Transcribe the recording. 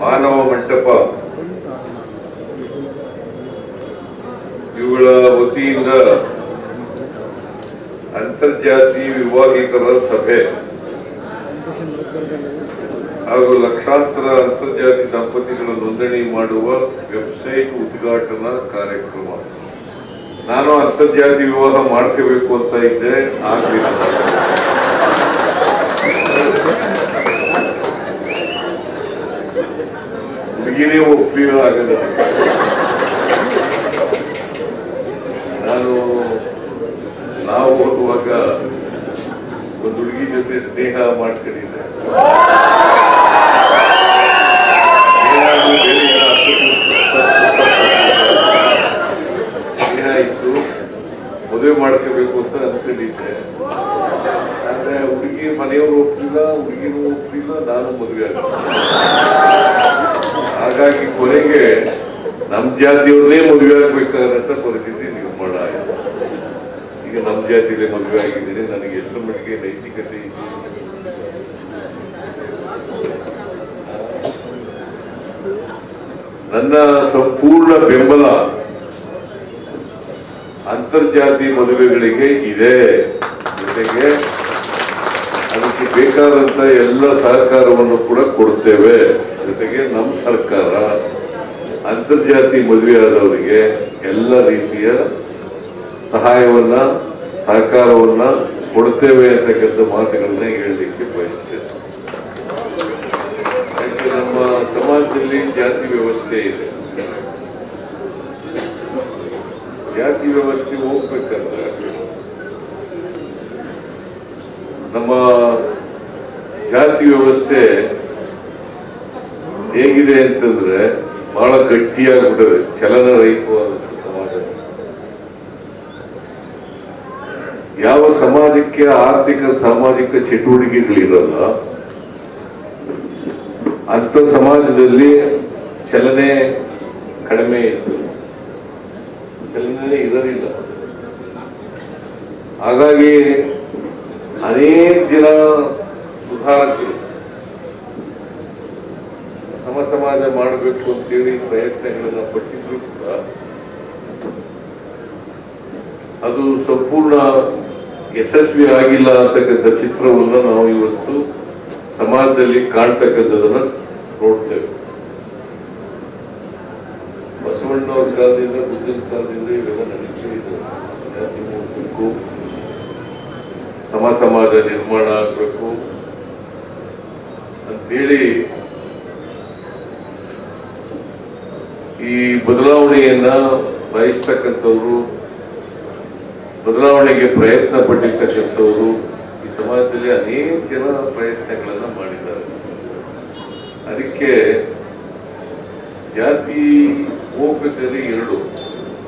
ಮಾನವ ಮಂಟಪ. ಇವುಗಳ ವತಿಯಿಂದ ಅಂತರ್ಜಾತಿ ವಿವಾಹಿತರ ಸಭೆ ಹಾಗೂ ಲಕ್ಷಾಂತರ ಅಂತರ್ಜಾತಿ ದಂಪತಿಗಳ ನೋಂದಣಿ ಮಾಡುವ ವೆಬ್ಸೈಟ್ ಉದ್ಘಾಟನಾ ಕಾರ್ಯಕ್ರಮ. ನಾನು ಅಂತರ್ಜಾತಿ ವಿವಾಹ ಮಾಡ್ಕೋಬೇಕು ಅಂತ ಇದ್ದೆ, ಆಗ್ಲಿಲ್ಲ. ಒಪ್ಪಿರೋ ಆಗಲ್ಲ ನಾನು ನಾವು ಹೋಗುವಾಗ ಒಂದು ಹುಡುಗಿ ಜೊತೆ ಸ್ನೇಹ ಮಾಡ್ಕೊಂಡಿದ್ದೆ. ಸ್ನೇಹ ಇತ್ತು, ಮದುವೆ ಮಾಡ್ಕೋಬೇಕು ಅಂತ ಅನ್ಕೊಂಡಿದ್ದೆ. ಆದ್ರೆ ಹುಡುಗಿ ಮನೆಯವರು ಒಪ್ಪಿಲ್ಲ, ಹುಡುಗಿನೂ ಒಪ್ಪಿಲ್ಲ, ನಾನು ಮದುವೆ ಹಾಗಾಗಿ ಕೊನೆಗೆ ನಮ್ ಜಾತಿಯವ್ರನ್ನೇ ಮದುವೆ ಆಗ್ಬೇಕಾದಂತ ಪರಿಸ್ಥಿತಿ ನೀವು ಆಯಿತು ಈಗ ನಮ್ ಜಾತಿಯಲ್ಲೇ ಮದುವೆ ಆಗಿದ್ದೀನಿ ನನಗೆ ಎಷ್ಟು ಮಟ್ಟಿಗೆ ನೈತಿಕತೆ ನನ್ನ ಸಂಪೂರ್ಣ ಬೆಂಬಲ ಅಂತರ್ಜಾತಿ ಮದುವೆಗಳಿಗೆ ಇದೆ. ಜೊತೆಗೆ ಅದಕ್ಕೆ ಬೇಕಾದಂತ ಎಲ್ಲ ಸಹಕಾರವನ್ನು ಕೂಡ ಕೊಡ್ತೇವೆ. ಜೊತೆಗೆ ನಮ್ಮ ಸರ್ಕಾರ ಅಂತರ್ಜಾತಿ ಮದುವೆ ಆದವರಿಗೆ ಎಲ್ಲ ರೀತಿಯ ಸಹಾಯವನ್ನ, ಸಹಕಾರವನ್ನ ಕೊಡ್ತೇವೆ ಅಂತಕ್ಕಂಥ ಮಾತುಗಳನ್ನ ಹೇಳಲಿಕ್ಕೆ ಬಯಸ್ತೇನೆ. ನಮ್ಮ ಸಮಾಜದಲ್ಲಿ ಜಾತಿ ವ್ಯವಸ್ಥೆ ಇದೆ. ಜಾತಿ ವ್ಯವಸ್ಥೆ ಹೋಗ್ಬೇಕಂದ್ರೆ ನಮ್ಮ ಜಾತಿ ವ್ಯವಸ್ಥೆ ಹೇಗಿದೆ ಅಂತಂದ್ರೆ ಬಹಳ ಗಟ್ಟಿಯಾಗ್ಬಿಟ್ಟಿದೆ. ಚಲನ ರಹಿತವಾದ ಸಮಾಜ. ಯಾವ ಸಮಾಜಕ್ಕೆ ಆರ್ಥಿಕ, ಸಾಮಾಜಿಕ ಚಟುವಟಿಕೆಗಳಿರಲ್ಲ ಅಂತ ಸಮಾಜದಲ್ಲಿ ಚಲನೆ ಕಡಿಮೆ ಇತ್ತು. ಚಲನೆ ಇರಲಿಲ್ಲ. ಹಾಗಾಗಿ ಅನೇಕ ಜನ ಸುಧಾರಕರು ಸಮ ಸಮಾಜ ಮಾಡಬೇಕು ಅಂತೇಳಿ ಪ್ರಯತ್ನಗಳನ್ನ ಪಟ್ಟಿದ್ರು ಕೂಡ, ಅದು ಸಂಪೂರ್ಣ ಯಶಸ್ವಿ ಆಗಿಲ್ಲ ಅಂತಕ್ಕಂಥ ಚಿತ್ರವನ್ನು ನಾವು ಇವತ್ತು ಸಮಾಜದಲ್ಲಿ ಕಾಣ್ತಕ್ಕಂಥದನ್ನ ನೋಡ್ತೇವೆ. ಬಸವಣ್ಣವ್ರ ಕಾಲದಿಂದ ಬುದ್ಧನ ಕಾಲದಿಂದ ಇವೆಲ್ಲ ನಡೀತಾ ಇದೆ. ಸಮ ಸಮಾಜ ನಿರ್ಮಾಣ ಆಗಬೇಕು ಅಂತೇಳಿ ಈ ಬದಲಾವಣೆಯನ್ನ ಬಯಸ್ತಕ್ಕಂಥವ್ರು, ಬದಲಾವಣೆಗೆ ಪ್ರಯತ್ನ ಪಟ್ಟಿರ್ತಕ್ಕಂಥವ್ರು ಈ ಸಮಾಜದಲ್ಲಿ ಅನೇಕ ಜನ ಪ್ರಯತ್ನಗಳನ್ನ ಮಾಡಿದ್ದಾರೆ. ಅದಕ್ಕೆ ಜಾತಿ ಹೋಗ್ಬೇಕಾದ್ರೆ ಎರಡು.